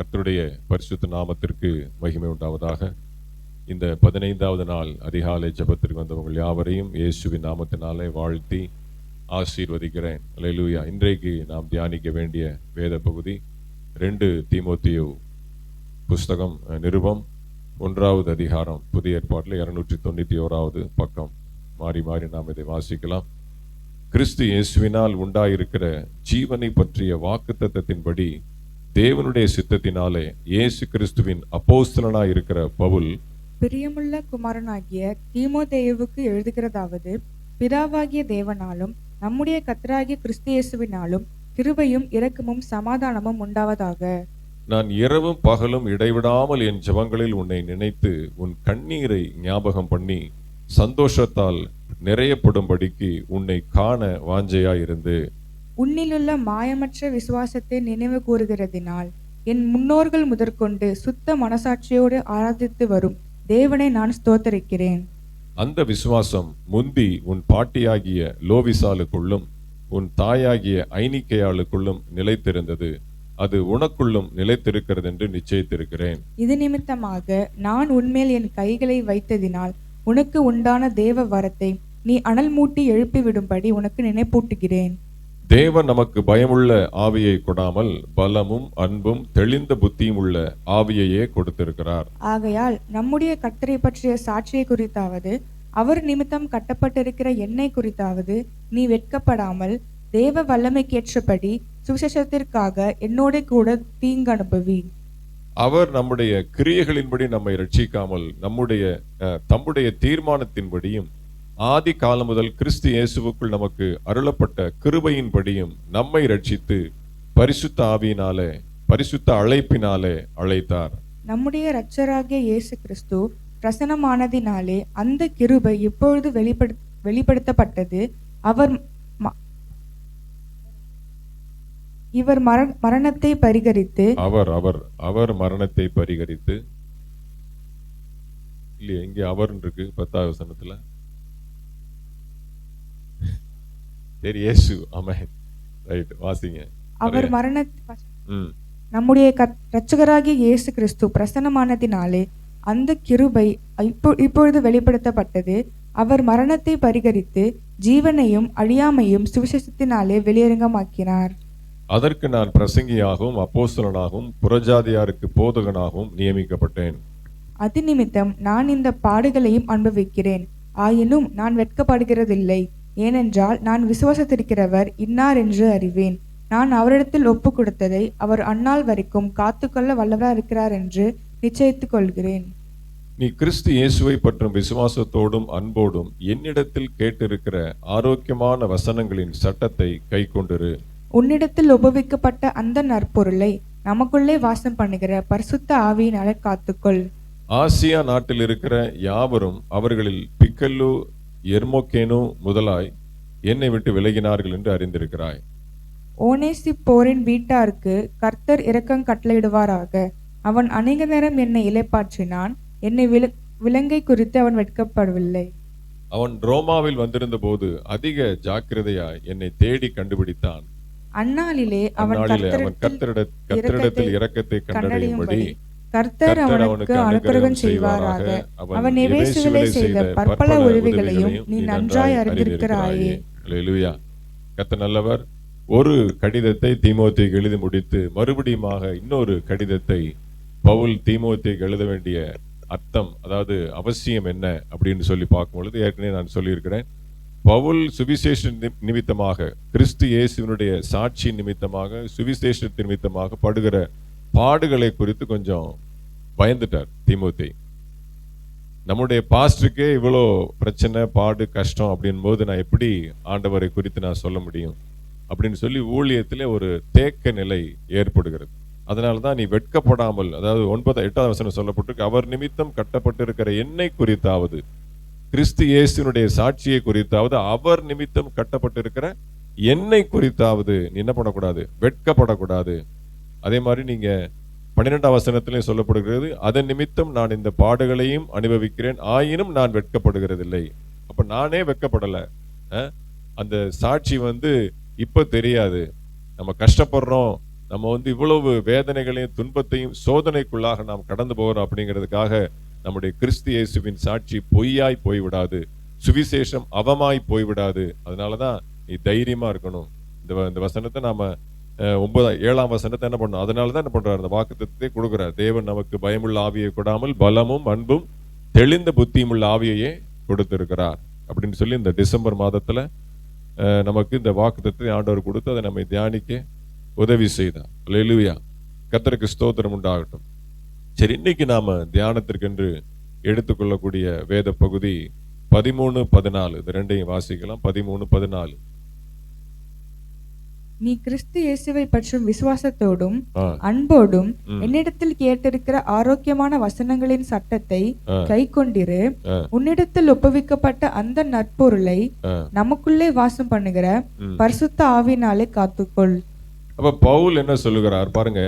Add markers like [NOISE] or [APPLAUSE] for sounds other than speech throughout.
கர்த்தருடைய பரிசுத்த நாமத்திற்கு மகிமை உண்டாவதாக. இந்த பதினைந்தாவது நாள் அதிகாலை ஜபத்திற்கு வந்தவங்க யாவரையும் இயேசுவின் நாமத்தினாலே வாழ்த்தி ஆசீர்வதிக்கிறேன். அல்லேலூயா இன்றைக்கு நாம் தியானிக்க வேண்டிய வேத பகுதி ரெண்டு தீமோத்தியோ புஸ்தகம் நிருபம் ஒன்றாவது அதிகாரம் புதிய ஏற்பாட்டில் இருநூற்றி தொண்ணூற்றி ஓராவது பக்கம். மாறி மாறி நாம் இதை வாசிக்கலாம். கிறிஸ்து இயேசுவினால் உண்டாயிருக்கிற ஜீவனை பற்றிய வாக்கு வாக்குத்தத்தத்தின்படி தேவனுடைய சித்தத்தினாலே இயேசு கிறிஸ்துவின் அப்போஸ்தலனாய் இருக்கிற பவுல் பிரியமுள்ள குமாரனாகிய தீமோதேயுவுக்கு எழுதுகிறதாவது பிதாவாகிய தேவனாலும் நம்முடைய கர்த்தராகிய கிறிஸ்து இயேசுவினாலும் கிருபையும் இரக்கமும் சமாதானமும் உண்டாவதாக. நான் இரவும் பகலும் இடைவிடாமல் என் ஜெபங்களில் உன்னை நினைத்து உன் கண்ணீரை ஞாபகம் பண்ணி சந்தோஷத்தால் நிறையப்படும்படிக்கு உன்னை காண வாஞ்சையாயிருந்து உன்னிலுள்ள மாயமற்ற விசுவாசத்தை நினைவு கூறுகிறதினால் என் முன்னோர்கள் முதற்கொண்டு சுத்த மனசாட்சியோடு ஆராதித்து வரும் தேவனை நான் ஸ்தோத்தரிக்கிறேன். அந்த விசுவாசம் முந்தி உன் பாட்டியாகிய லோவிசாலுக்குள்ளும் உன் தாயாகிய ஐனிக்கையாளுக்குள்ளும் நிலைத்திருந்தது. அது உனக்குள்ளும் நிலைத்திருக்கிறது என்று நிச்சயித்திருக்கிறேன். இது நிமித்தமாக நான் உன்மேல் என் கைகளை வைத்ததினால் உனக்கு உண்டான தேவ வரத்தை நீ அனல் மூட்டி எழுப்பிவிடும்படி உனக்கு நினைப்பூட்டுகிறேன். தேவன் நமக்கு பயமுள்ள ஆவியை கொடாமல் பலமும் அன்பும் தெளிந்த புத்தியும் உள்ள ஆவியையே கொடுத்திருக்கிறார். ஆகையால் நம்முடைய கர்த்தரை பற்றிய சாட்சியை குறித்தாவது அவர் நிமித்தம் கட்டப்பட்டிருக்கிற எண்ணெய் குறித்தாவது நீ வெட்கப்படாமல் தேவ வல்லமைக்கேற்றபடி சுவிசேஷத்திற்காக என்னோட கூட தீங்கு அனுபவி அவர் நம்முடைய கிரியைகளின்படி நம்மை ரட்சிக்காமல் நம்முடைய தம்முடைய தீர்மானத்தின்படியும் ஆதி காலம் முதல் கிறிஸ்து இயேசுவுக்குள் நமக்கு அருளப்பட்ட கிருபையின்படியும் நம்மை ரட்சித்து பரிசுத்த ஆவியினாலே பரிசுத்த அழைப்பினாலே அழைத்தார். நம்முடைய இரட்சராகிய இயேசு கிறிஸ்து பிரசனமானதினாலே அந்த கிருபை இப்பொழுது வெளிப்படு வெளிப்படுத்தப்பட்டது. அவர் இவர் மர மரணத்தை பரிகரித்து அவர் அவர் அவர் மரணத்தை பரிகரித்து இல்லையே இங்கே அவர் இருக்கு பத்தாவது வசனத்துல. சரி இயேசு ஆமென். ரைட் வாசிங்க. அவர் மரண நம்முடைய இரட்சகராகிய இயேசு கிறிஸ்து பிரசன்னமானதினாலே அந்த கிருபை இப்போ இப்பொழுது வெளிப்படுத்தப்பட்டது. அவர் மரணத்தை பரிகரித்து ஜீவனையும் அழியாமையும் சுவிசேஷத்தினாலே வெளியரங்கமாக்கினார். அதற்கு நான் பிரசங்கியாகவும் அப்போஸ்தலனாகவும் புறஜாதியாருக்கு போதகனாகவும் நியமிக்கப்பட்டேன். அது நிமித்தம் நான் இந்த பாடுகளையும் அனுபவிக்கிறேன். ஆயினும் நான் வெட்கப்படுகிறதில்லை. ஏனென்றால் நான் விசுவாசத்திருக்கிறவர் இன்னார் என்று அறிவேன். நான் அவரிடத்தில் ஒப்பு கொடுத்ததை அவர் அந்நாள் வரைக்கும் காத்துக்கொள்ள வல்லவராக இருக்கிறார் என்று நிச்சயித்துக் கொள்கிறேன். நீ கிறிஸ்து இயேசுவை பற்றும் விசுவாசத்தோடும் அன்போடும் என்னிடத்தில் கேட்டிருக்கிற ஆரோக்கியமான வசனங்களின் சட்டத்தை கைக்கொண்டிரு உன்னிடத்தில் உபவிக்கப்பட்ட அந்த நற்பொருளை நமக்குள்ளே வாசம் பண்ணுகிற பரிசுத்த ஆவியினால காத்துக்கொள். ஆசியா நாட்டில் இருக்கிற யாவரும் அவர்களில் பிக்கல்லு எர்மோக்கேனு முதலாய் என்னை விட்டு விலகினார்கள் என்று அறிந்திருக்கிறாய். ஓனேசி போரின் வீட்டாருக்கு கர்த்தர் இரக்கம் கட்டளையிடுவாராக. அவன் அநேக நேரம் என்னை இலைப்பாற்றினான் என்னை வில விலங்கை குறித்து அவன் வெட்கப்படவில்லை. அவன் ரோமாவில் வந்திருந்த போது அதிக ஜாக்கிரதையாய் என்னை தேடி கண்டுபிடித்தான். அந்நாளிலே அவன் கர்த்தரிடத்தில் இரக்கத்தை கண்டடையும்படி கர்த்தர் அவனுக்கு அனுக்கிரகம் செய்வாராக. அவன் எபேசுவிலே செய்த பற்பல உதவிகளையும் நீ நன்றாய் அறிந்திருக்கிறாயே. கர்த்தர் நல்லவர். ஒரு கடிதத்தை தீமோத்தேயுக்கு எழுதி முடித்து மறுபடியுமாக இன்னொரு கடிதத்தை பவுல் தீமோத்தேயுக்கு எழுத வேண்டிய அர்த்தம் அதாவது அவசியம் என்ன அப்படின்னு சொல்லி பார்க்கும் பொழுது ஏற்கனவே நான் சொல்லியிருக்கிறேன். பவுல் சுவிசேஷ நிமித்தமாக கிறிஸ்து இயேசுவினுடைய சாட்சி நிமித்தமாக சுவிசேஷத்தின் நிமித்தமாக படுகிற பாடுகளை குறித்து கொஞ்சம் பயந்துட்டார் திமுத்தி நம்முடைய பாஸ்டருக்கே இவ்வளோ பிரச்சனை பாடு கஷ்டம் அப்படின் போது நான் எப்படி ஆண்டவரை குறித்து நான் சொல்ல முடியும்? அப்படின்னு சொல்லி ஊழியத்திலே ஒரு தேக்க நிலை ஏற்படுகிறது. அதனால தான் நீ வெட்கப்படாமல் அதாவது ஒன்பது எட்டாவது வசனம் சொல்லப்பட்டிருக்கு அவர் நிமித்தம் கட்டப்பட்டிருக்கிற எண்ணெய் குறித்தாவது கிறிஸ்து இயேசுனுடைய சாட்சியை குறித்தாவது அவர் நிமித்தம் கட்டப்பட்டிருக்கிற எண்ணெய் குறித்தாவது நீ என்ன பண்ணக்கூடாது? வெட்கப்படக்கூடாது. அதே மாதிரி நீங்கள் பன்னிரெண்டாம் வசனத்திலையும் சொல்லப்படுகிறது அதன் நிமித்தம் நான் இந்த பாடுகளையும் அனுபவிக்கிறேன். ஆயினும் நான் வெட்கப்படுகிறதில்லை. அப்போ நானே வெட்கப்படலை. அந்த சாட்சி வந்து இப்போ தெரியாது. நம்ம கஷ்டப்படுறோம். நம்ம வந்து இவ்வளவு வேதனைகளையும் துன்பத்தையும் சோதனைக்குள்ளாக நாம் கடந்து போகிறோம் அப்படிங்கிறதுக்காக நம்முடைய கிறிஸ்து இயேசுவின் சாட்சி பொய்யாய் போய்விடாது. சுவிசேஷம் அவமாய் போய்விடாது. அதனாலதான் நீ தைரியமாக இருக்கணும். இந்த வ- இந்த வசனத்தை நாம் ஒன்பதாம் ஏழாம் வசனத்தை என்ன பண்ணும்? அதனால தான் என்ன பண்றாரு? அந்த வாக்குத்தத்தை கொடுக்குறார். தேவன் நமக்கு பயமுள்ள ஆவியை கொடாமல் பலமும் அன்பும் தெளிந்த புத்தியும் உள்ள ஆவியையே கொடுத்திருக்கிறார். அப்படின்னு சொல்லி இந்த டிசம்பர் மாதத்துல நமக்கு இந்த வாக்குத்தத்தை ஆண்டவர் கொடுத்து அதை நம்ம தியானிக்க உதவி செய்தார். லெலுவியா கத்தருக்கு ஸ்தோத்திரம் உண்டாகட்டும். சரி இன்னைக்கு நாம தியானத்திற்கென்று எடுத்துக்கொள்ளக்கூடிய வேத பகுதி பதிமூணு பதினாலு. இது ரெண்டையும் வாசிக்கலாம். பதிமூணு பதினாலு. நீ கிறிஸ்து இயேசுவை பற்றும் விசுவாசத்தோடும் அன்போடும். என்னிடத்தில் கேட்டிருக்கிற ஆரோக்கியமான வசனங்களின் சட்டத்தை. கை கொண்டிரு. உன்னிடத்தில் ஒப்புவிக்கப்பட்ட அந்த நற்பொருளை. நமக்குள்ளே வாசம் பண்ணுகிற. பரிசுத்த ஆவினாலே காத்துக்கொள். அப்ப பவுல் என்ன சொல்லுகிறார்? பாருங்க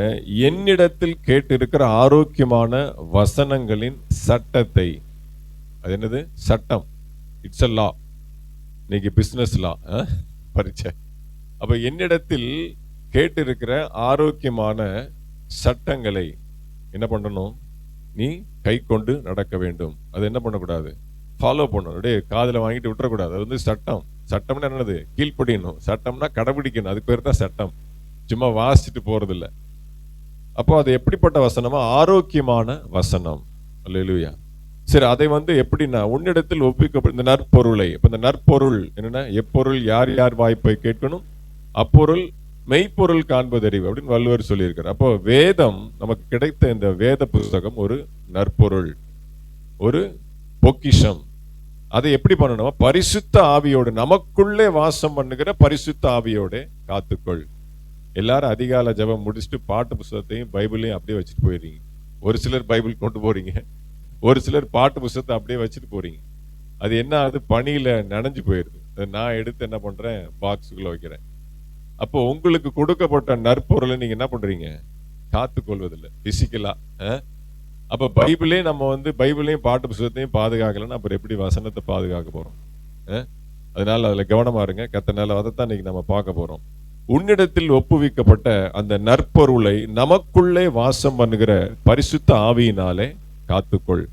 என்னிடத்தில் கேட்டிருக்கிற ஆரோக்கியமான வசனங்களின் சட்டத்தை. அது என்னது? சட்டம். இட்ஸ் அ லா இன்னைக்கு பிசினஸ் லா பரீட்சை. அப்போ என்னிடத்தில் கேட்டிருக்கிற ஆரோக்கியமான சட்டங்களை என்ன பண்ணணும்? நீ கை கொண்டு நடக்க வேண்டும். அது என்ன பண்ணக்கூடாது? ஃபாலோ பண்ணணும். அப்படியே காதில் வாங்கிட்டு விட்டுறக்கூடாது. அது வந்து சட்டம். சட்டம்னா என்னது? கீழ்ப்படியணும். சட்டம்னா கடைபிடிக்கணும். அதுக்கு பேர் தான் சட்டம். சும்மா வாசிச்சுட்டு போகிறதில்ல இல்ல அப்போ அது எப்படிப்பட்ட வசனமா ஆரோக்கியமான வசனம். இல்லையா சரி அதை வந்து எப்படின்னா உன்னிடத்தில் ஒப்பிக்கப்பட்ட இந்த நற்பொருளை. இப்போ இந்த நற்பொருள் என்னென்னா எப்பொருள் யார் யார் வாய்ப்பை கேட்கணும்? அப்பொருள் மெய்ப்பொருள் காண்பதறிவு அப்படின்னு வள்ளுவர் சொல்லியிருக்கார். அப்போ வேதம் நமக்கு கிடைத்த இந்த வேத புஸ்தகம் ஒரு நற்பொருள் ஒரு பொக்கிஷம். அதை எப்படி பண்ணணுமோ பரிசுத்த ஆவியோடு நமக்குள்ளே வாசம் பண்ணுகிற பரிசுத்த ஆவியோட காத்துக்கொள். எல்லாரும் அதிகால ஜெபம் முடிச்சுட்டு பாட்டு புஸ்தகத்தையும் பைபிளையும் அப்படியே வச்சுட்டு போயிடுறீங்க. ஒரு சிலர் பைபிள் கொண்டு போறீங்க. ஒரு சிலர் பாட்டு புஸ்தகத்தை அப்படியே வச்சுட்டு போறீங்க. அது என்ன ஆகுது? பனியில நனைஞ்சு போயிருது நான் எடுத்து என்ன பண்றேன்? பாக்ஸுக்குள்ள வைக்கிறேன். அப்போ உங்களுக்கு கொடுக்கப்பட்ட நற்பொருளை நீங்க என்ன பண்றீங்க? காத்துக்கொள்வதில்லை. பிசிக்கலா அப்ப பைபிளே நம்ம வந்து பைபிளையும் பாட்டு புத்தகத்தையும் பாதுகாக்கலன்னா அப்புறம் எப்படி வசனத்தை பாதுகாக்க போறோம்? அதனால அதுல கவனமா இருங்க. கத்தனால அதைத்தான் இன்னைக்கு நம்ம பார்க்க போறோம். உன்னிடத்தில் ஒப்புவிக்கப்பட்ட அந்த நற்பொருளை நமக்குள்ளே வாசம் பண்ணுகிற பரிசுத்த ஆவியினாலே காத்துக்கொள்.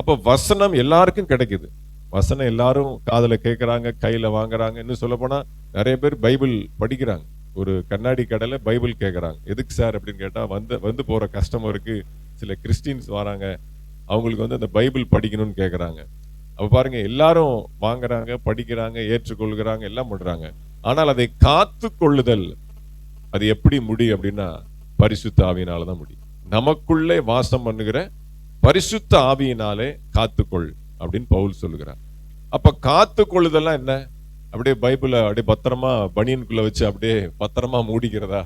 அப்ப வசனம் எல்லாருக்கும் கிடைக்குது. வசனம் எல்லாரும் காதல கேட்கறாங்க கையில வாங்குறாங்க இன்னும் சொல்ல போனா நிறைய பேர் பைபிள் படிக்கிறாங்க. ஒரு கண்ணாடி கடையில் பைபிள் கேட்குறாங்க எதுக்கு சார்? அப்படின்னு கேட்டால் வந்து வந்து போகிற கஸ்டமருக்கு சில கிறிஸ்டின்ஸ் வராங்க. அவங்களுக்கு வந்து அந்த பைபிள் படிக்கணும்னு கேட்குறாங்க அப்போ பாருங்க எல்லாரும் வாங்குறாங்க படிக்கிறாங்க ஏற்றுக்கொள்கிறாங்க எல்லாம் பண்ணுறாங்க ஆனால் அதை காத்து கொள்ளுதல் அது எப்படி முடியும் அப்படின்னா பரிசுத்த ஆவியினால தான் முடியும் நமக்குள்ளே வாசம் பண்ணுகிற பரிசுத்த ஆவியினாலே காத்துக்கொள் அப்படின்னு பவுல் சொல்லுகிறார். அப்ப காத்து கொள்ளுதெல்லாம் என்ன? அப்படியே பைபிளை அப்படியே பத்திரமா பனியனுக்குள்ள வச்சு அப்படியே பத்திரமா மூடிக்கிறதா?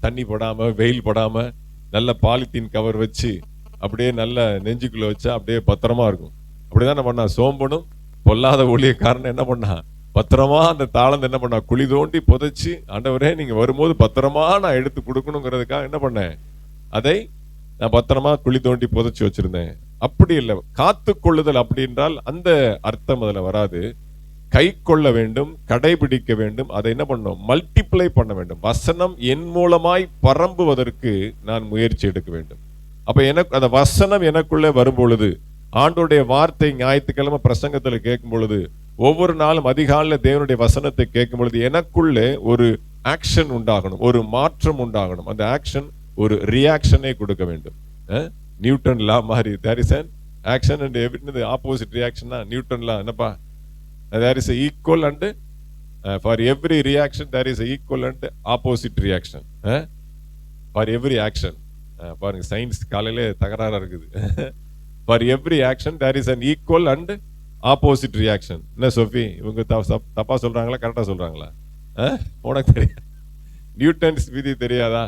தண்ணி படாம வெயில் படாம நல்ல பாலித்தீன் கவர் வச்சு அப்படியே நல்ல நெஞ்சுக்குள்ள வச்சா அப்படியே பத்திரமா இருக்கும். அப்படிதான் என்ன பண்ணா. சோம்பனும் பொல்லாத ஊழியக்காரன் என்ன பண்ணா? பத்திரமா அந்த தாளந்து என்ன பண்ணா? குழி தோண்டி புதைச்சி ஆண்டவரே நீங்க வரும்போது பத்திரமா நான் எடுத்து கொடுக்கணுங்கிறதுக்காக என்ன பண்ணேன்? அதை நான் பத்திரமா குழி தோண்டி புதைச்சி வச்சிருந்தேன். அப்படி இல்லை. காத்து கொள்ளுதல் அப்படி என்றால் அந்த அர்த்தம் அதில் வராது. கை கொள்ள வேண்டும் கடைபிடிக்க வேண்டும் அதை என்ன பண்ணணும்? மல்டிப்ளை பண்ண வேண்டும். வசனம் என் மூலமாய் பரம்புவதற்கு நான் முயற்சி எடுக்க வேண்டும். அப்ப எனக்கு அந்த வசனம் எனக்குள்ளே வரும் பொழுது ஆண்டோடைய வார்த்தை ஞாயிற்றுக்கிழமை பிரசங்கத்தில் கேட்கும் பொழுது ஒவ்வொரு நாளும் அதிகாலையில் தேவனுடைய வசனத்தை கேட்கும் பொழுது எனக்குள்ளே ஒரு ஆக்ஷன் உண்டாகணும் ஒரு மாற்றம் உண்டாகணும். அந்த ஆக்ஷன் ஒரு ரியாக்ஷனை கொடுக்க வேண்டும். நியூட்டன் லா மாதிரி there is an action and every opposite ரியாக்ஷன்னா Newton law என்னப்பா? There is equal and for every reaction there is equal and opposite reaction for every action பாருங்க சயின்ஸ் காலையிலே தகராறாக இருக்குது. For every action there is an equal and opposite reaction என்ன Sophie இவங்க தப்பாக சொல்கிறாங்களா கரெக்டாக சொல்கிறாங்களா உனக்கு தெரியாது நியூட்டன்ஸ் விதி தெரியாதா?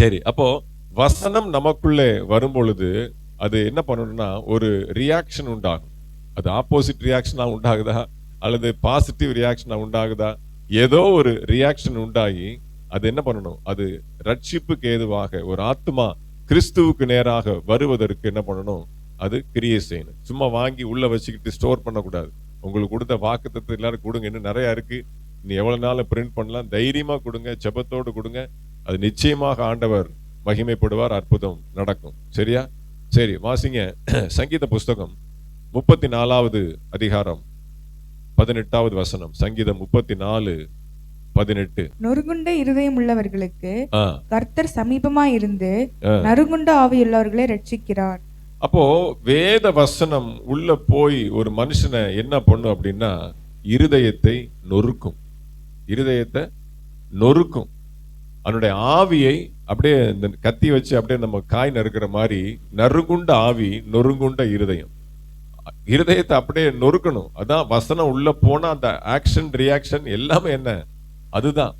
சரி அப்போ வசனம் நமக்குள்ளே வரும் பொழுது அது என்ன பண்ணணும்னா ஒரு ரியாக்ஷன் உண்டாகும். அது ஆப்போசிட் ரியாக்ஷனாக உண்டாகுதா? அல்லது பாசிட்டிவ் ரியாக்ஷனாக உண்டாகுதா? ஏதோ ஒரு ரியாக்ஷன் உண்டாகி அது என்ன பண்ணணும்? அது ரட்சிப்புக்கு ஏதுவாக ஒரு ஆத்மா கிறிஸ்துவுக்கு நேராக வருவதற்கு என்ன பண்ணணும்? அது கிரியை செய்யணும். சும்மா வாங்கி உள்ள வச்சுக்கிட்டு ஸ்டோர் பண்ணக்கூடாது. உங்களுக்கு கொடுத்த வாக்குத்தத்தை எல்லாரும் கொடுங்க. இன்னும் நிறையா இருக்கு. நீ எவ்வளோ நாள் பிரிண்ட் பண்ணலாம்? தைரியமாக கொடுங்க. செபத்தோடு கொடுங்க. அது நிச்சயமாக ஆண்டவர் மகிமைப்படுவார். அற்புதம் நடக்கும். சரியா? சரி வாசிங்க. சங்கீத புஸ்தகம். முப்பத்தி நாலாவது அதிகாரம் பதினெட்டாவது வசனம். சங்கீதம் முப்பத்தி நாலு பதினெட்டு. நொறுங்குண்ட இருதயம் உள்ளவர்களுக்கு கர்த்தர் சமீபமாய் இருந்து. நறுங்குண்ட ஆவியுள்ளவர்களை ரட்சிக்கிறார். அப்போ வேத வசனம் உள்ள போய் ஒரு மனுஷனை என்ன பண்ணும் அப்படின்னா இருதயத்தை நொறுக்கும். இருதயத்தை நொறுக்கும். அவனுடைய ஆவியை அப்படியே இந்த கத்தி வச்சு அப்படியே நம்ம காய் நறுக்கிற மாதிரி நறுங்குண்ட ஆவி நொறுங்குண்ட இருதயம். இருதயத்தை அப்படியே நொறுக்கணும். அதான் வசனம் உள்ள போனா அந்த ஆக்ஷன் ரியாக்ஷன் எல்லாமே என்ன? அதுதான்.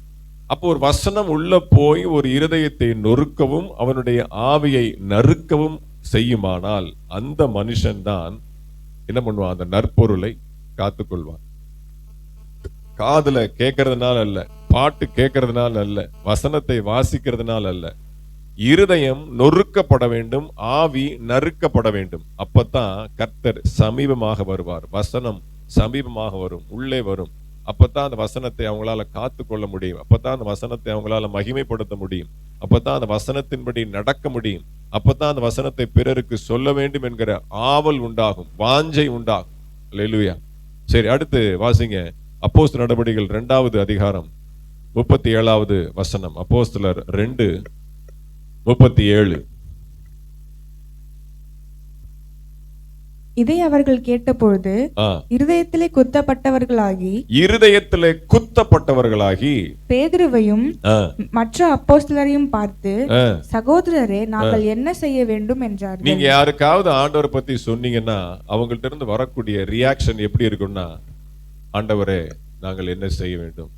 அப்போ ஒரு வசனம் உள்ள போய் ஒரு இருதயத்தை நொறுக்கவும் அவனுடைய ஆவியை நறுக்கவும் செய்யுமானால் அந்த மனுஷன்தான் என்ன பண்ணுவான்? அந்த நற்பொருளை காத்துக்கொள்வான். காதுல கேட்கறதுனால அல்ல பாட்டு கேட்கறதுனால அல்ல வசனத்தை வாசிக்கிறதுனால அல்ல இருதயம் நொறுக்கப்பட வேண்டும் ஆவி நறுக்கப்பட வேண்டும். அப்பதான் கர்த்தர் சமீபமாக வருவார். வசனம் சமீபமாக வரும் உள்ளே வரும். அப்பத்தான் அந்த வசனத்தை அவங்களால காத்து கொள்ள முடியும். அப்பதான் அந்த வசனத்தை அவங்களால மகிமைப்படுத்த முடியும். அப்பதான் அந்த வசனத்தின்படி நடக்க முடியும். அப்பதான் அந்த வசனத்தை பிறருக்கு சொல்ல வேண்டும் என்கிற ஆவல் உண்டாகும் வாஞ்சை உண்டாகும். லெலுயா சரி அடுத்து வாசிங்க. அப்போஸ்து நடவடிக்கைகள் இரண்டாவது அதிகாரம் முப்பத்தி ஏழாவது வசனம். அப்போஸ்தலர் ரெண்டு முப்பத்தி ஏழு. இதை அவர்கள் கேட்டபொழுது இருதயத்திலே குத்தப்பட்டவர்களாகி இருதயத்திலே குத்தப்பட்டவர்களாகி பேதுருவையும் மற்ற அப்போஸ்தலரையும் பார்த்து. சகோதரரே நாங்கள் என்ன செய்ய வேண்டும்? என்றார்கள். நீங்க யாருக்காவது ஆண்டவரை பத்தி சொன்னீங்கன்னா அவங்கள்ட்ட இருந்து வரக்கூடிய ரியாக்ஷன் எப்படி இருக்கும்னா ஆண்டவரே நாங்கள் என்ன செய்ய வேண்டும்?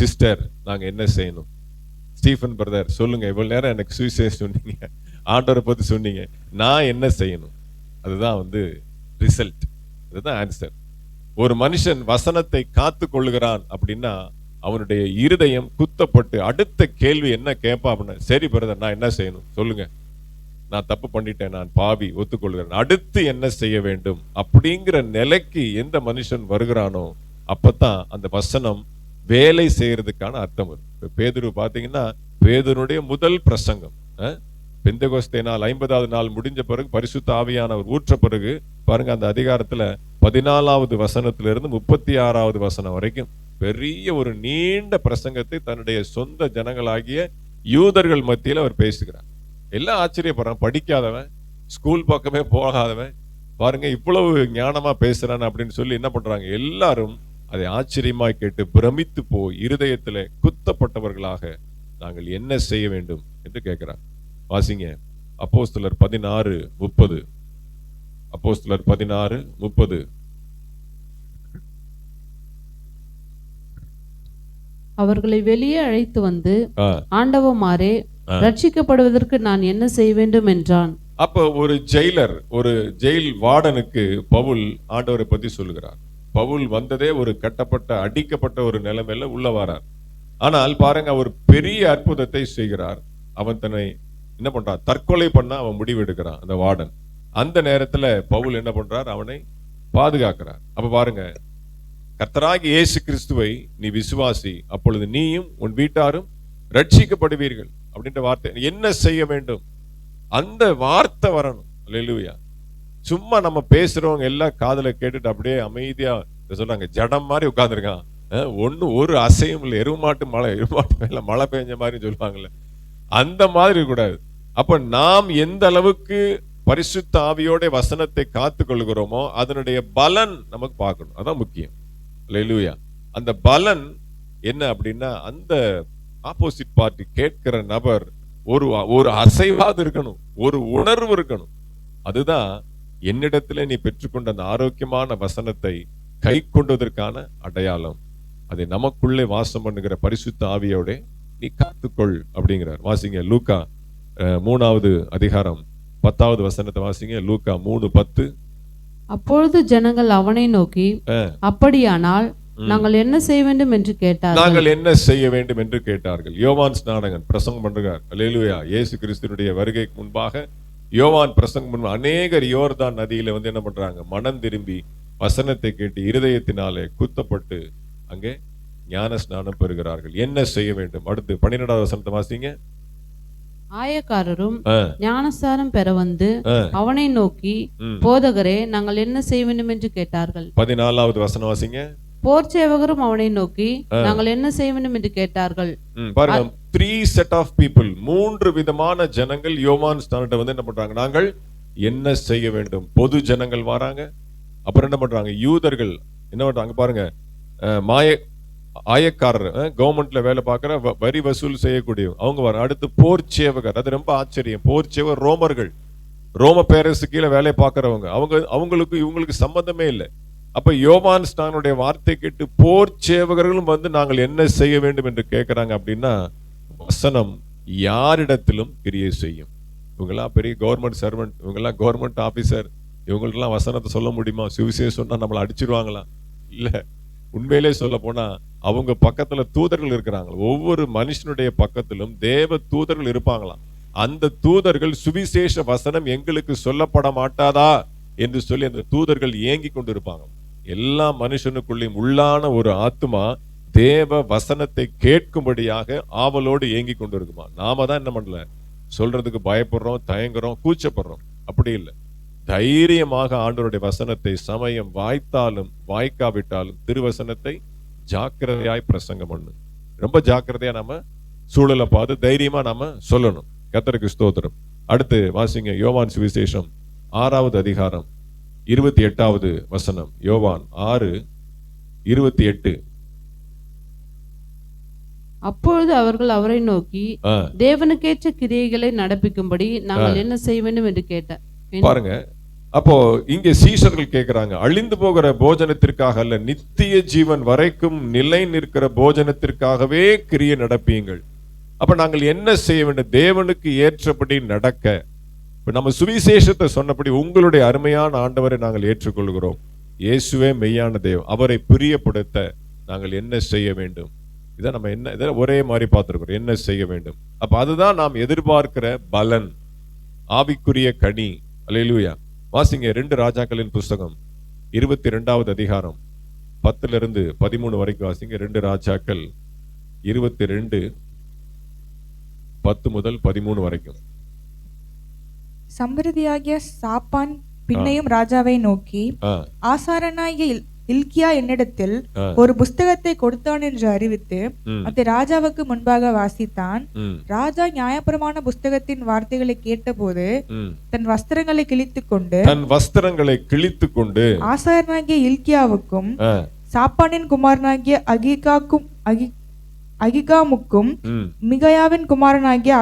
சிஸ்டர் நாங்க என்ன செய்யணும்? ஸ்டீஃபன் பிரதர் சொல்லுங்க இவ்வளவு நேரம் எனக்கு சுவிசேஷ் சொன்னீங்க. ஆண்டவரை பத்தி சொன்னீங்க. நான் என்ன செய்யணும்? அதுதான் வந்து ரிசல்ட் அதுதான் ஆன்சர் ஒரு மனுஷன் வசனத்தை காத்து கொள்ளுகிறான் அப்படின்னா அவனுடைய இருதயம் குத்தப்பட்டு அடுத்த கேள்வி என்ன கேட்பான் அப்படின்னா சரி பிரதர் நான் என்ன செய்யணும்? சொல்லுங்க. நான் தப்பு பண்ணிட்டேன் நான் பாவி ஒத்துக்கொள்கிறேன். அடுத்து என்ன செய்ய வேண்டும்? அப்படிங்கிற நிலைக்கு எந்த மனுஷன் வருகிறானோ அப்பத்தான் அந்த வசனம் வேலை செய்கிறதுக்கான அர்த்தம் இருக்கு இப்ப பேதுரு பார்த்தீங்கன்னா பேதுருடைய முதல் பிரசங்கம் பெந்தகோஸ்தே நாள் ஐம்பதாவது நாள் முடிஞ்ச பிறகு பரிசுத்த ஆவியானவர் ஊற்ற பிறகு பாருங்க அந்த அதிகாரத்தில் பதினாலாவது வசனத்திலிருந்து முப்பத்தி ஆறாவது வசனம் வரைக்கும் பெரிய ஒரு நீண்ட பிரசங்கத்தை தன்னுடைய சொந்த ஜனங்களாகிய யூதர்கள் மத்தியில் அவர் பேசுகிறார். எல்லாம் ஆச்சரியப்படுறான் படிக்காதவன் ஸ்கூல் பக்கமே போகாதவன் பாருங்க இவ்வளவு ஞானமா பேசுறான் அப்படின்னு சொல்லி என்ன பண்றாங்க? எல்லாரும் அதை ஆச்சரியமாய் கேட்டு பிரமித்து போய் இருதயத்திலே குத்தப்பட்டவர்களாக நாங்கள் என்ன செய்ய வேண்டும் என்று கேட்கிறார். வாசிங்க. அப்போஸ்தலர் பதினாறு முப்பது. அப்போஸ்தலர் பதினாறு முப்பது. அவர்களை வெளியே அழைத்து வந்து ஆண்டவமாரே ரட்சிக்கப்படுவதற்கு நான் என்ன செய்ய வேண்டும்? என்றான். அப்ப ஒரு ஜெயிலர் ஒரு ஜெயில் வார்டனுக்கு பவுல் ஆண்டவரை பத்தி சொல்லுகிறார். பவுல் வந்ததே ஒரு கட்டப்பட்ட அடிக்கப்பட்ட ஒரு நிலைமையில உள்ள வரார். ஆனால் பாருங்க அவர் பெரிய அற்புதத்தை செய்கிறார். அவன் தன்னை என்ன பண்றான்? தற்கொலை பண்ண அவன் முடிவெடுக்கிறான் அந்த வார்டன். அந்த நேரத்துல பவுல் என்ன பண்றார்? அவனை பாதுகாக்கிறார். அப்ப பாருங்க கர்த்தராகி இயேசு கிறிஸ்துவை நீ விசுவாசி அப்பொழுது நீயும் உன் வீட்டாரும் ரட்சிக்கப்படுவீர்கள் அப்படின்ற வார்த்தை. என்ன செய்ய வேண்டும்? அந்த வார்த்தை வரணும். அல்லேலூயா. சும்மா நம்ம பேசுறவங்க எல்லாம் காதுல கேட்டுட்டு அப்படியே அமைதியா சொல்றாங்க ஜடம் மாதிரி உட்காந்துருக்கான் ஒண்ணு ஒரு அசையும் இல்லை. எருமாட்டு மழை எருமாட்டு [LAUGHS] மேல மழை பெஞ்ச மாதிரி சொல்லுவாங்கல்ல. அந்த மாதிரி கூடாது. அப்ப நாம் எந்த அளவுக்கு பரிசுத்த ஆவியோட வசனத்தை காத்து கொள்கிறோமோ அதனுடைய பலன் நமக்கு பார்க்கணும். அதான் முக்கியம். லெலுயா அந்த பலன் என்ன அப்படின்னா அந்த ஆப்போசிட் பார்ட்டி கேட்கிற நபர் ஒரு ஒரு அசைவாது இருக்கணும். ஒரு உணர்வு இருக்கணும். அதுதான் என்னிடத்துல நீ பெற்றுக்கொண்ட அந்த ஆரோக்கியமான வசனத்தை கை கொண்டதற்கான அடையாளம். அதை நமக்குள்ளே வாசம் பண்ணுகிற பரிசுத்த ஆவியோட நீ காத்துக்கொள் அப்படிங்கிறார். வாசிங்க லூக்கா மூணாவது அதிகாரம் பத்தாவது வசனத்தை வாசிங்க. லூக்கா மூணு பத்து. அப்பொழுது ஜனங்கள் அவனை நோக்கி அப்படியானால் நாங்கள் என்ன செய்ய வேண்டும் என்று கேட்டார் நாங்கள் என்ன செய்ய வேண்டும் என்று கேட்டார்கள். யோவான் ஸ்நானகன் பிரசங்கம் பண்றார் அல்லேலூயா இயேசு கிறிஸ்துனுடைய வருகைக்கு முன்பாக யோவான் பிரசங்கம் முன்பு அநேகர் யோர்தான் நதியில வந்து என்ன பண்றாங்க? மனம் திரும்பி வசனத்தை கேட்டு இருதயத்தினாலே குத்தப்பட்டு அங்கே ஞான ஸ்நானம் பெறுகிறார்கள். என்ன செய்ய வேண்டும்? அடுத்து பன்னிரெண்டாவது வசனத்தை வாசிங்க. ஆயக்காரரும் ஞானஸ்தானம் பெற வந்து அவனை நோக்கி. போதகரே நாங்கள் என்ன செய்ய வேண்டும் என்று கேட்டார்கள்? பதினாலாவது வசனம் வாசிங்க. போர் சேவகரும் அவனை நோக்கி நாங்கள் என்ன செய்ய வேண்டும் என்று கேட்டார்கள். பாருங்க த்ரீ செட் ஆஃப் பீப்புள் மூன்று விதமான ஜனங்கள் யோவான் ஸ்தானத்தை வந்து என்ன பண்றாங்க? நாங்கள் என்ன செய்ய வேண்டும்? பொது ஜனங்கள் வராங்க. அப்புறம் என்ன பண்றாங்க? யூதர்கள் என்ன பண்றாங்க? பாருங்க மாய ஆயக்காரர் கவர்மெண்ட்ல வேலை பார்க்குற வரி வசூல் செய்யக்கூடிய அவங்க வர அடுத்து போர் சேவகர். அது ரொம்ப ஆச்சரியம். போர் சேவகர் ரோமர்கள். ரோம பேரரசு கீழே வேலை பார்க்கறவங்க. அவங்க அவங்களுக்கு இவங்களுக்கு சம்பந்தமே இல்லை. அப்ப யோவான் ஸ்தானுடைய வார்த்தை கேட்டு போர் சேவகர்களும் வந்து நாங்கள் என்ன செய்ய வேண்டும் என்று கேட்கிறாங்க அப்படின்னா வசனம் யாரிடத்திலும் கிரியை செய்யும். இவங்கெல்லாம் பெரிய கவர்மெண்ட் சர்வெண்ட் இவங்கெல்லாம் கவர்மெண்ட் ஆஃபீஸர் இவங்களுக்கெல்லாம் வசனத்தை சொல்ல முடியுமா? சுவிசேஷம் சொன்னால் நம்மளை அடிச்சிருவாங்களா? இல்லை. உண்மையிலே சொல்ல போனால் அவங்க பக்கத்தில் தூதர்கள் இருக்கிறாங்க. ஒவ்வொரு மனுஷனுடைய பக்கத்திலும் தேவ தூதர்கள் இருப்பாங்களாம் அந்த தூதர்கள் சுவிசேஷ வசனம் எங்களுக்கு சொல்லப்பட மாட்டாதா? என்று சொல்லி அந்த தூதர்கள் ஏங்கி கொண்டிருப்பாங்க. எல்லா மனுஷனுக்குள்ளேயும் உள்ளான ஒரு ஆத்துமா தேவ வசனத்தை கேட்கும்படியாக ஆவலோடு ஏங்கி கொண்டிருக்குமா? நாம தான் என்ன பண்ணல? சொல்றதுக்கு பயப்படுறோம் தயங்குறோம் கூச்சப்படுறோம். அப்படி இல்லை. தைரியமாக ஆண்டவருடைய வசனத்தை சமயம் வாய்த்தாலும் வாய்க்காவிட்டாலும் திருவசனத்தை ஜாக்கிரதையாய் பிரசங்கம் பண்ணு. ரொம்ப ஜாக்கிரதையா நாம சூழலை பார்த்து தைரியமா நாம சொல்லணும். கத்தருக்கு ஸ்தோத்திரம். அடுத்து வாசிங்க யோவான் சுவிசேஷம் ஆறாவது அதிகாரம். இருபத்தி எட்டாவது வசனம். யோவான் ஆறு இருபத்தி எட்டு. அப்பொழுது அவர்கள் அவரை நோக்கி தேவனுக்கேற்ற கிரியைகளை நடப்பிக்கும்படி நாங்கள் என்ன செய்ய வேண்டும் என்று கேட்டார். பாருங்க அப்போ இங்க சீஷர்கள் கேக்குறாங்க அழிந்து போகிற போஜனத்திற்காக அல்ல நித்திய ஜீவன் வரைக்கும் நிலை நிற்கிற போஜனத்திற்காகவே கிரியை நடப்பீங்கள் அப்ப நாங்கள் என்ன செய்ய வேண்டும்? தேவனுக்கு ஏற்றபடி நடக்க. இப்போ நம்ம சுவிசேஷத்தை சொன்னபடி உங்களுடைய அருமையான ஆண்டவரை நாங்கள் ஏற்றுக்கொள்கிறோம். இயேசுவே மெய்யான தெய்வம் அவரை பிரியப்படுத்த நாங்கள் என்ன செய்ய வேண்டும்? இதை நம்ம என்ன இதை ஒரே மாதிரி பார்த்துருக்குறோம். என்ன செய்ய வேண்டும்? அப்போ அதுதான் நாம் எதிர்பார்க்கிற பலன். ஆவிக்குரிய கனி. அலையிலூயா வாசிங்க ரெண்டு ராஜாக்களின் புஸ்தகம். இருபத்தி ரெண்டாவது அதிகாரம். பத்துல இருந்து பதிமூணு வரைக்கும் வாசிங்க. ரெண்டு ராஜாக்கள் இருபத்தி ரெண்டு பத்து முதல் பதிமூணு வரைக்கும். சம்பிரதியாகிய சாப்பான் பின்னையும் ராஜாவை நோக்கி ஆசாரனாகிய இல்- இல்க்கியா என்னிடத்தில். ஒரு புஸ்தகத்தை கொடுத்தான் என்று அறிவித்து அதை ராஜாவுக்கு முன்பாக வாசித்தான். ராஜா நியாயப்பிரமாண புஸ்தகத்தின் வார்த்தைகளை கேட்டபோது. தன் வஸ்திரங்களை கிழித்துக் கொண்டு தன் வஸ்திரங்களை கிழித்து கொண்டு ஆசாரனாகிய இல்க்கியாவுக்கும் ஆ, சாப்பானின் குமாரனாகிய அகிகாக்கும் அகி அகிகாமுக்கும் மிகாயாவின் குமாரனாகிய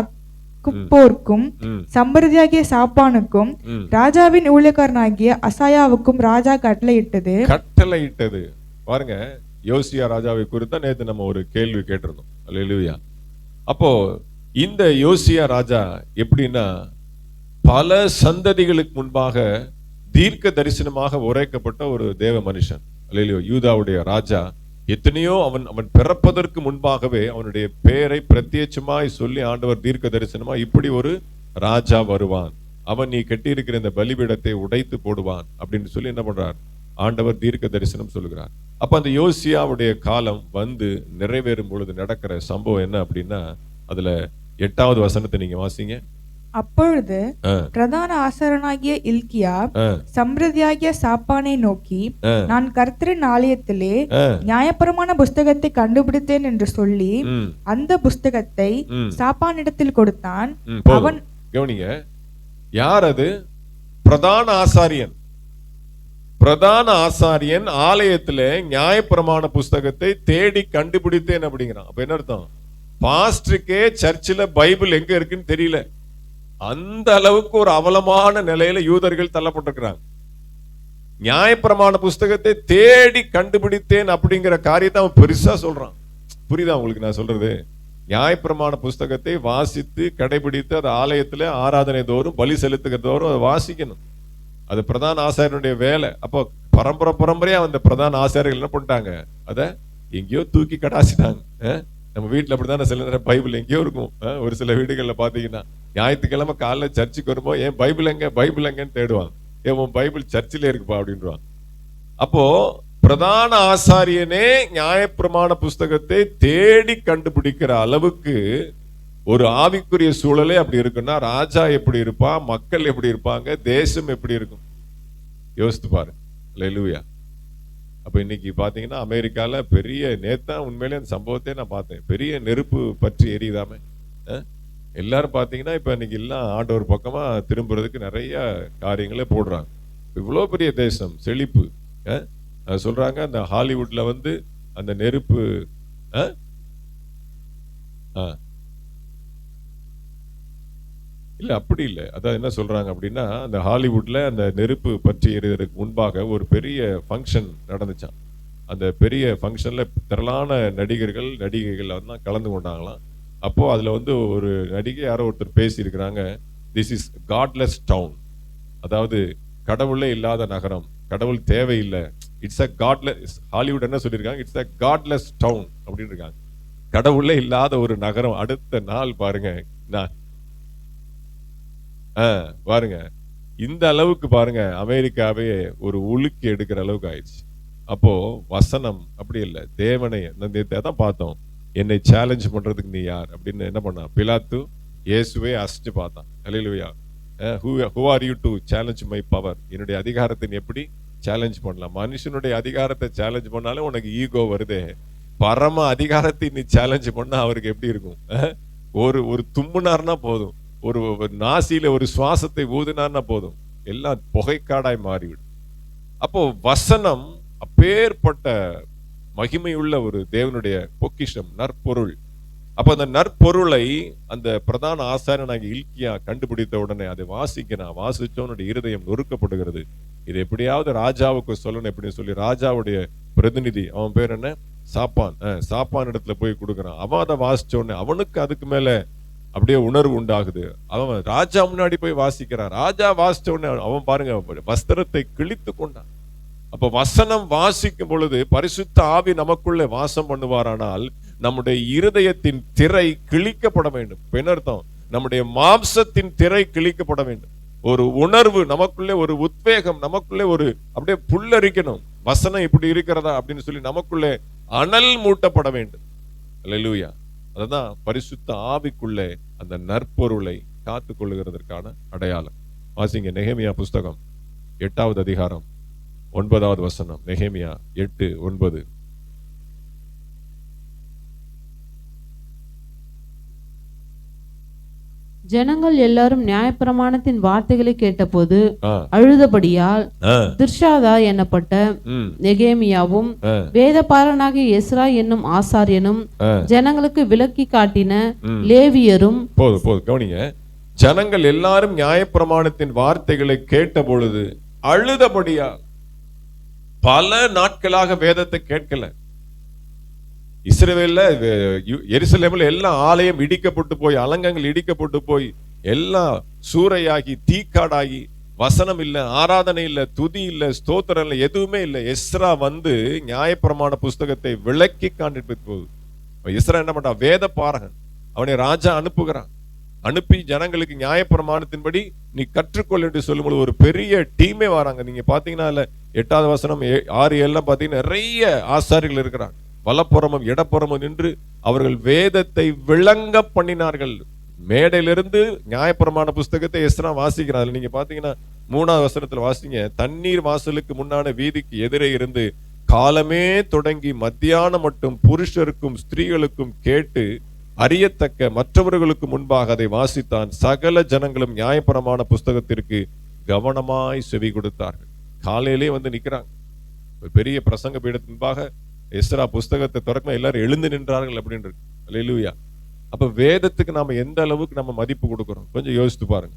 அக்குப்போருக்கும் ம், சம்பிரதியாகிய சாப்பானுக்கும். ராஜாவின் ஊழியக்காரனாகிய அசாயாவுக்கும் ராஜா கட்டளையிட்டது. கட்டளையிட்டது. பாருங்க யோசியா ராஜாவை குறித்து நேத்து நம்ம ஒரு கேள்வி கேட்டிருந்தோம். அல்லேலூயா. அப்போ இந்த யோசியா ராஜா எப்படின்னா பல சந்ததிகளுக்கு முன்பாக தீர்க்க தரிசனமாக உரைக்கப்பட்ட ஒரு தேவ மனுஷன். அல்லேலூயா யூதாவுடைய ராஜா. எத்தனையோ அவன் அவன் பிறப்பதற்கு முன்பாகவே அவனுடைய பெயரை பிரத்யட்சமாய் சொல்லி ஆண்டவர் தீர்க்க தரிசனமா இப்படி ஒரு ராஜா வருவான். அவன் நீ கட்டியிருக்கிற இந்த பலிபீடத்தை உடைத்து போடுவான் அப்படின்னு சொல்லி என்ன பண்றார்? ஆண்டவர் தீர்க்க தரிசனம் சொல்லுகிறார். அப்ப அந்த யோசியாவுடைய காலம் வந்து நிறைவேறும் பொழுது நடக்கிற சம்பவம் என்ன அப்படின்னா அதுல எட்டாவது வசனத்தை நீங்க வாசிங்க. அப்பொழுது பிரதான ஆசாரனாகிய இல்கியா சம்பிரதியாகிய சாப்பானை நோக்கி நான் கர்த்தரின் ஆலயத்திலே ஆ, நியாயப்பிரமாண புஸ்தகத்தை கண்டுபிடித்தேன் என்று சொல்லி அந்த புஸ்தகத்தை சாப்பானிடத்தில் கொடுத்தான். அவன் கவனிங்க யார் அது? பிரதான ஆசாரியன். பிரதான ஆசாரியன் ஆலயத்துல நியாயப்பிரமாண புஸ்தகத்தை தேடி கண்டுபிடித்தேன் அப்படிங்கிறான். அப்ப என்ன அர்த்தம்? பாஸ்டருக்கே சர்ச்சில் பைபிள் எங்க இருக்குன்னு தெரியல. அந்த அளவுக்கு ஒரு அவலமான நிலையில யூதர்கள் தள்ளப்பட்டிருக்கிறாங்க. நியாயப்பிரமாண புஸ்தகத்தை தேடி கண்டுபிடித்தேன் அப்படிங்கிற காரியத்தை அவன் பெருசா சொல்றான். புரியுதா உங்களுக்கு நான் சொல்றது? நியாயப்பிரமாண புஸ்தகத்தை வாசித்து கடைபிடித்து அது ஆலயத்துல ஆராதனை தோறும் பலி செலுத்துகிறதோறும் அதை வாசிக்கணும். அது பிரதான ஆசாரியனுடைய வேலை. அப்போ பரம்பரை பரம்பரையா அந்த பிரதான ஆசாரியர்கள் என்ன பண்ணிட்டாங்க? அதை எங்கேயோ தூக்கி கடாசிட்டாங்க. நம்ம வீட்டில் அப்படி தான் சில நேரம் பைபிள் எங்கேயோ இருக்கும். ஒரு சில வீடுகளில் பார்த்தீங்கன்னா ஞாயிற்றுக்கிழமை காலைல சர்ச்சுக்கு வரும்போது ஏன் பைபிள் எங்க? பைபிள் எங்கன்னு தேடுவாங்க. ஏன் உன் பைபிள் சர்ச்சிலே இருக்குப்பா அப்படின்றான். அப்போ பிரதான ஆசாரியனே நியாயப்பிரமாண புஸ்தகத்தை தேடி கண்டுபிடிக்கிற அளவுக்கு ஒரு ஆவிக்குரிய சூழலே அப்படி இருக்குன்னா ராஜா எப்படி இருப்பான் மக்கள் எப்படி இருப்பாங்க? தேசம் எப்படி இருக்கும்? யோசித்து பாரு. லெலுவியா அப்போ இன்றைக்கி பார்த்தீங்கன்னா அமெரிக்காவில் பெரிய நேத்தான் உண்மையிலே அந்த சம்பவத்தை நான் பார்த்தேன். பெரிய நெருப்பு பற்றி எரியுதாமே? அஹ்? எல்லாரும் பார்த்தீங்கன்னா இப்போ இன்னைக்கு எல்லாம் ஆண்டவர் பக்கமாக திரும்புறதுக்கு நிறைய காரியங்களே போடுறாங்க. இவ்வளோ பெரிய தேசம் செழிப்பு சொல்கிறாங்க அந்த ஹாலிவுட்டில் வந்து அந்த நெருப்பு ஆ. இல்லை அப்படி இல்லை. அதான் என்ன சொல்கிறாங்க அப்படின்னா அந்த ஹாலிவுட்டில் அந்த நெருப்பு பற்றி எறிவதற்கு முன்பாக ஒரு பெரிய ஃபங்க்ஷன் நடந்துச்சாம். அந்த பெரிய ஃபங்க்ஷனில் திரளான நடிகர்கள் நடிகைகள் தான் கலந்து கொண்டாங்களாம். அப்போது அதில் வந்து ஒரு நடிகை யாரோ ஒருத்தர் பேசியிருக்கிறாங்க திஸ் இஸ் காட்லெஸ் டவுன் அதாவது கடவுளே இல்லாத நகரம் கடவுள் தேவையில்லை. இட்ஸ் அ காட்லெஸ் ஹாலிவுட் என்ன சொல்லியிருக்காங்க? இட்ஸ் அ காட்லெஸ் டவுன் அப்படின்னு இருக்காங்க. கடவுளே இல்லாத ஒரு நகரம் அடுத்த நாள் பாருங்க நான் பாருங்க. இந்த அளவுக்கு பாருங்க அமெரிக்காவே ஒரு உலுக்கி எடுக்கிற அளவுக்கு ஆயிடுச்சு. அப்போ வசனம் அப்படி இல்லை. தேவனை தான் பார்த்தோம். என்னை சேலஞ்ச் பண்றதுக்கு நீ யார்? அப்படின்னு என்ன பண்ணான் பிலாத்து இயேசுவே அசிச்சு பார்த்தான். அலையிலுவையா who are you to challenge my power என்னுடைய அதிகாரத்தை நீ எப்படி சேலஞ்ச் பண்ணலாம்? மனுஷனுடைய அதிகாரத்தை சேலஞ்ச் பண்ணாலும் உனக்கு ஈகோ வருதே. பரம அதிகாரத்தை நீ சேலஞ்ச் பண்ணா அவருக்கு எப்படி இருக்கும்? ஒரு ஒரு தும்முனார்னா போதும். ஒரு ஒரு ஒரு சுவாசத்தை ஊதினான்னா போதும். எல்லாம் புகைக்காடாய் மாறிவிடும். அப்போ வசனம் அப்பேற்பட்ட மகிமையுள்ள ஒரு தேவனுடைய பொக்கிஷம் நற்பொருள். அப்போ அந்த நற்பொருளை அந்த பிரதான ஆசாரியனாக இல்கியா கண்டுபிடித்த உடனே அதை வாசிக்கிறான் வாசித்தவனுடைய இருதயம் நொறுக்கப்படுகிறது. இது எப்படியாவது ராஜாவுக்கு சொல்லணும் எப்படின்னு சொல்லி ராஜாவுடைய பிரதிநிதி அவன் பேர் என்ன? சாப்பான். சாப்பான் இடத்துல போய் கொடுக்குறான். அவன் அதை வாசித்த உடனே அவனுக்கு அதுக்கு மேலே அப்படியே உணர்வு உண்டாகுது. அவன் ராஜா முன்னாடி போய் வாசிக்கிறான். ராஜா வாசிச்ச உடனே அவன் பாருங்க வஸ்திரத்தை கிழித்து கொண்டான். அப்ப வசனம் வாசிக்கும் பொழுது பரிசுத்த ஆவி நமக்குள்ளே வாசம் பண்ணுவாரானால் நம்முடைய இருதயத்தின் திரை கிழிக்கப்பட வேண்டும். பின்னர்த்தம் நம்முடைய மாம்சத்தின் திரை கிழிக்கப்பட வேண்டும். ஒரு உணர்வு நமக்குள்ளே ஒரு உத்வேகம் நமக்குள்ளே ஒரு அப்படியே புல்லரிக்கணும். வசனம் இப்படி இருக்கிறதா அப்படின்னு சொல்லி நமக்குள்ளே அனல் மூட்டப்பட வேண்டும். லூயா அதுதான் பரிசுத்த ஆவிக்குள்ளே அந்த நற்பொருளை காத்து கொள்ளுகிறதற்கான அடையாளம். வாசிங்க நெகேமியா புஸ்தகம் எட்டாவது அதிகாரம் ஒன்பதாவது வசனம். நெகேமியா எட்டு ஒன்பது. ஜனங்கள் எல்லாரும் நியாயப்பிரமாணத்தின் வார்த்தைகளை கேட்டபோது அழுதபடியால் திர்ஷாதா என்னப்பட்ட ம், நெகேமியாவும் வேதபாரனாகிய எஸ்ரா என்னும் ஆசாரியனும். ஜனங்களுக்கு விலக்கி காட்டின. லேவியரும் போதும் போதும். கவனிங்க. ஜனங்கள் எல்லாரும் நியாயப்பிரமாணத்தின் வார்த்தைகளை கேட்ட பொழுது அழுதபடியா பல நாட்களாக வேதத்தை கேட்கல. இஸ்ரேவேலில் எரிசலேமில் எல்லா ஆலயம் இடிக்கப்பட்டு போய் அலங்கங்கள் இடிக்கப்பட்டு போய் எல்லாம் சூறையாகி தீக்காடாகி வசனம் இல்லை ஆராதனை இல்லை துதி இல்லை ஸ்தோத்திரம் இல்லை எதுவுமே இல்லை. எஸ்ரா வந்து நியாயப்பிரமாண புஸ்தகத்தை விளக்கி காண்பித்து போகுது இஸ்ரா என்ன பண்றான் வேத பாரகன். அவனை ராஜா அனுப்புகிறான். அனுப்பி ஜனங்களுக்கு நியாயப்பிரமாணத்தின்படி நீ கற்றுக்கொள் என்று சொல்லும்போது ஒரு பெரிய டீமே வராங்க. நீங்கள் பார்த்தீங்கன்னா இல்லை எட்டாவது வசனம் ஏ- ஆறு ஏழுலாம் பார்த்தீங்கன்னா நிறைய ஆசாரிகள் இருக்கிறாங்க. வலப்புறமும் இடப்புறமும் நின்று அவர்கள் வேதத்தை விளங்க பண்ணினார்கள். மேடையிலிருந்து நியாயப்பிரமாண புஸ்தகத்தை எஸ்ரா வாசிக்கிறார். அதில் நீங்க பாத்தீங்கன்னா மூணாவது வசனத்தில் வாசிங்க. தண்ணீர் வாசலுக்கு முன்னான வீதிக்கு எதிரே இருந்து காலமே தொடங்கி மத்தியானம் மட்டும் புருஷருக்கும் ஸ்திரீகளுக்கும் கேட்டு அறியத்தக்க மற்றவர்களுக்கு முன்பாக அதை வாசித்தான் சகல ஜனங்களும் நியாயப்பிரமாண புஸ்தகத்திற்கு கவனமாய் செவி கொடுத்தார்கள். காலையிலே வந்து நிற்கிறாங்க ஒரு பெரிய பிரசங்க பீடத்தின் முன்பாக எஸ்ரா புஸ்தகத்தை திறக்க எல்லாரும் எழுந்து நின்றார்கள் அப்படின்னு இருக்கு லெலுவியா அப்ப வேதத்துக்கு நாம எந்த அளவுக்கு நம்ம மதிப்பு கொடுக்குறோம்? கொஞ்சம் யோசித்து பாருங்க.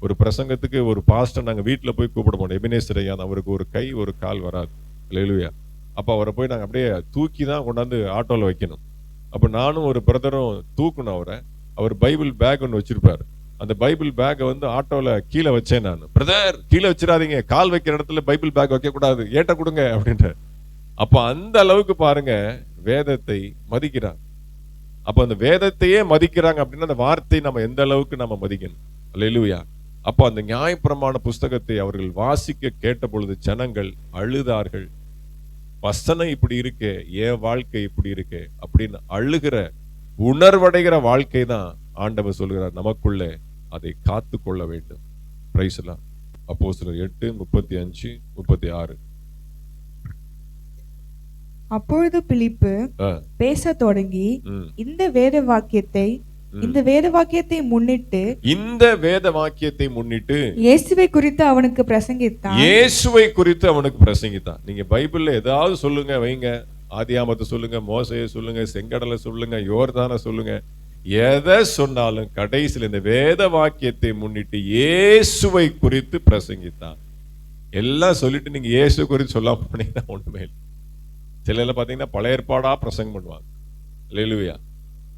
ஒரு பிரசங்கத்துக்கு ஒரு பாஸ்டர் நாங்க வீட்டுல போய் கூப்பிட மாட்டோம். எபினேஸ்வர் ஐயா அவருக்கு ஒரு கை ஒரு கால் வராது. லெலுவியா அப்ப அவரை போய் நாங்க அப்படியே தூக்கி தான் கொண்டாந்து ஆட்டோல வைக்கணும். அப்ப நானும் ஒரு பிரதரும் தூக்கணும் அவரை. அவர் பைபிள் பேக் ஒன்று வச்சிருப்பாரு. அந்த பைபிள் பேக்கை வந்து ஆட்டோவில் கீழே வச்சேன் நான். பிரதர் கீழே வச்சிடாதீங்க. கால் வைக்கிற இடத்துல பைபிள் பேக் வைக்கக்கூடாது. ஏட்ட கொடுங்க அப்படின்ட்டு அப்போ அந்த அளவுக்கு பாருங்க வேதத்தை மதிக்கிறாங்க அப்போ அந்த வேதத்தையே மதிக்கிறாங்க அப்படின்னா அந்த வார்த்தை நம்ம எந்த அளவுக்கு நம்ம மதிக்கணும்? அல்லேலூயா. அப்போ அந்த நியாயப்பிரமாண புஸ்தகத்தை அவர்கள் வாசிக்க கேட்ட பொழுது ஜனங்கள் அழுதார்கள். வசனம் இப்படி இருக்கே என் வாழ்க்கை இப்படி இருக்கே அப்படின்னு அழுகிற உணர்வடைகிற வாழ்க்கை தான் ஆண்டவர் சொல்கிறார். நமக்குள்ளே அதை காத்து கொள்ள வேண்டும் பிரைஸ்லாம் அப்போ சிலர் எட்டு முப்பத்தி அஞ்சு முப்பத்தி ஆறு. அப்பொழுது பிலிப்பு ஆ, பேசத் தொடங்கி. இந்த வேத வாக்கியத்தை இந்த வேத வாக்கியத்தை முன்னிட்டு இந்த வேத வாக்கியத்தை முன்னிட்டு இயேசுவை குறித்து அவனுக்கு பிரசங்கித்தான். இயேசுவை குறித்து அவனுக்கு பிரசங்கித்தான். நீங்க பைபிள்ல ஏதாவது சொல்லுங்க வைங்க. ஆதியாமத்தை சொல்லுங்க மோசையை சொல்லுங்க செங்கடலை சொல்லுங்க யோர்தானை சொல்லுங்க. எதை சொன்னாலும் கடைசியில் இந்த வேத வாக்கியத்தை முன்னிட்டு இயேசுவை குறித்து பிரசங்கித்தான். எல்லாம் சொல்லிட்டு நீங்க இயேசு குறித்து சொல்லாம போனீங்கன்னா ஒண்ணுமே இல்லை. சிலையில் பார்த்தீங்கன்னா பழைய ஏற்பாடாக பிரசங்கம் பண்ணுவாங்க. லெலுவியா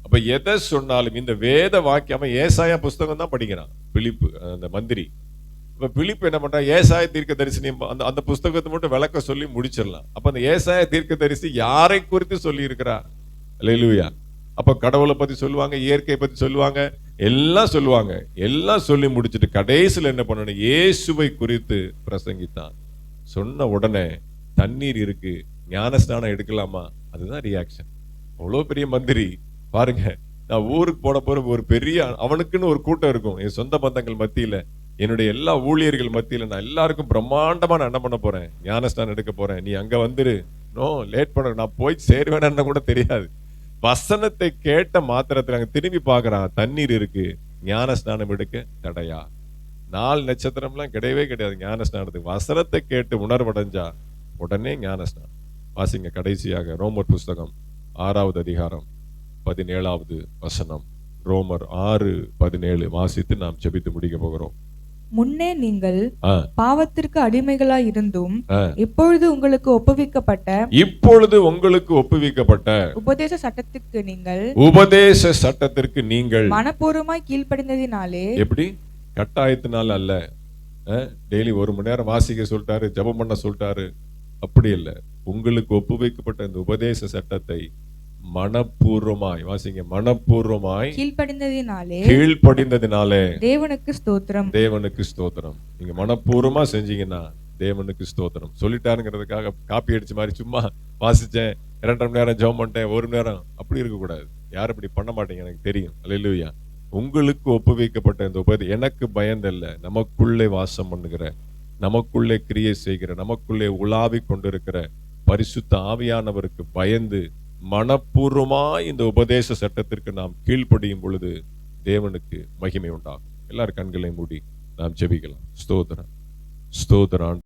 அப்போ எதை சொன்னாலும் இந்த வேத வாக்கியம் ஏசாயா புஸ்தகம் தான் படிக்கிறான். பிலிப்பு அந்த மந்திரி. இப்போ பிலிப்பு என்ன பண்றான்? ஏசாய தீர்க்க தரிசனி அந்த அந்த புஸ்தகத்தை மட்டும் விளக்க சொல்லி முடிச்சிடலாம். அப்போ அந்த ஏசாய தீர்க்க தரிசி யாரை குறித்து சொல்லியிருக்கிறா? லெலுவியா அப்போ கடவுளை பற்றி சொல்லுவாங்க இயற்கையை பற்றி சொல்லுவாங்க எல்லாம் சொல்லுவாங்க. எல்லாம் சொல்லி முடிச்சிட்டு கடைசியில் என்ன பண்ணணும்? இயேசுவை குறித்து பிரசங்கித்தான். சொன்ன உடனே தண்ணீர் இருக்குது ஞானஸ்நானம் எடுக்கலாமா? அதுதான் ரியாக்ஷன் அவ்வளோ பெரிய மந்திரி. பாருங்க நான் ஊருக்கு போன போற ஒரு பெரிய அவனுக்குன்னு ஒரு கூட்டம் இருக்கும். என் சொந்த பந்தங்கள் மத்தியில என்னுடைய எல்லா ஊழியர்கள் மத்தியில நான் எல்லாருக்கும் பிரம்மாண்டமா நான் என்ன பண்ண போறேன்? ஞானஸ்நானம் எடுக்க போறேன். நீ அங்க வந்துரு. நோ லேட் பண்ண நான் போய் சேருவேன்னு கூட தெரியாது. வசனத்தை கேட்ட மாத்திரத்தில் அங்கே திரும்பி பார்க்குறான் தண்ணீர் இருக்கு. ஞான ஸ்நானம் எடுக்க தடையா? நாலு நட்சத்திரம்லாம் கிடையவே கிடையாது ஞான ஸ்நானத்துக்கு வசனத்தை கேட்டு உணர்வடைஞ்சா உடனே ஞான ஸ்நானம் வாசிங்க கடைசியாக. ரோமர் புஸ்தகம் ஆறாவது அதிகாரம் பதினேழாவது வசனம். ரோமர் ஆறு பதினேழு வாசித்து நாம் ஜெபித்து முடிக்க போகிறோம். முன்னே நீங்கள் பாவத்திற்கு அடிமைகளாய் இருந்தும். இப்பொழுது உங்களுக்கு ஒப்புவிக்கப்பட்ட இப்பொழுது உங்களுக்கு ஒப்புவிக்கப்பட்ட உபதேச சட்டத்திற்கு நீங்கள் உபதேச சட்டத்திற்கு நீங்கள் மனப்பூர்வமாய் கீழ்ப்படிந்ததினாலே எப்படி? கட்டாயத்தினால அல்ல. டெய்லி ஒரு மணி நேரம் வாசிக்க சொல்லிட்டாரு ஜெபம் பண்ண சொல்லிட்டாரு. அப்படி இல்லை. உங்களுக்கு ஒப்புவிக்கப்பட்ட இந்த உபதேச சட்டத்தை மனப்பூர்வமாய் வாசிங்க மனப்பூர்வமாய் கீழ்ப்படிந்ததினாலே கீழ்ப்படிந்ததினாலே தேவனுக்கு ஸ்தோத்திரம். தேவனுக்கு ஸ்தோத்திரம். நீங்க மனப்பூர்வமா செஞ்சீங்கன்னா தேவனுக்கு ஸ்தோத்திரம். சொல்லிட்டாருங்கிறதுக்காக காப்பி அடிச்ச மாதிரி சும்மா வாசிச்சேன் இரண்டரை மணி நேரம் ஜெபம் பண்ணிட்டேன் ஒரு நேரம். அப்படி இருக்கக்கூடாது. யாரும் இப்படி பண்ண மாட்டீங்க எனக்கு தெரியும். அல்லேலூயா உங்களுக்கு ஒப்புவிக்கப்பட்ட இந்த உபதி எனக்கு பயந்தல்ல. நமக்குள்ளே வாசம் பண்ணுகிற நமக்குள்ளே கிரியை செய்கிற நமக்குள்ளே உலாவிக் கொண்டிருக்கிற பரிசுத்த ஆவியானவருக்கு பயந்து மனப்பூர்வமாய் இந்த உபதேச சட்டத்திற்கு நாம் கீழ்ப்படியும் பொழுது தேவனுக்கு மகிமை உண்டாகும். எல்லார் கண்களை மூடி நாம் ஜெபிக்கலாம். ஸ்தோத்திரம். ஸ்தோத்திரான்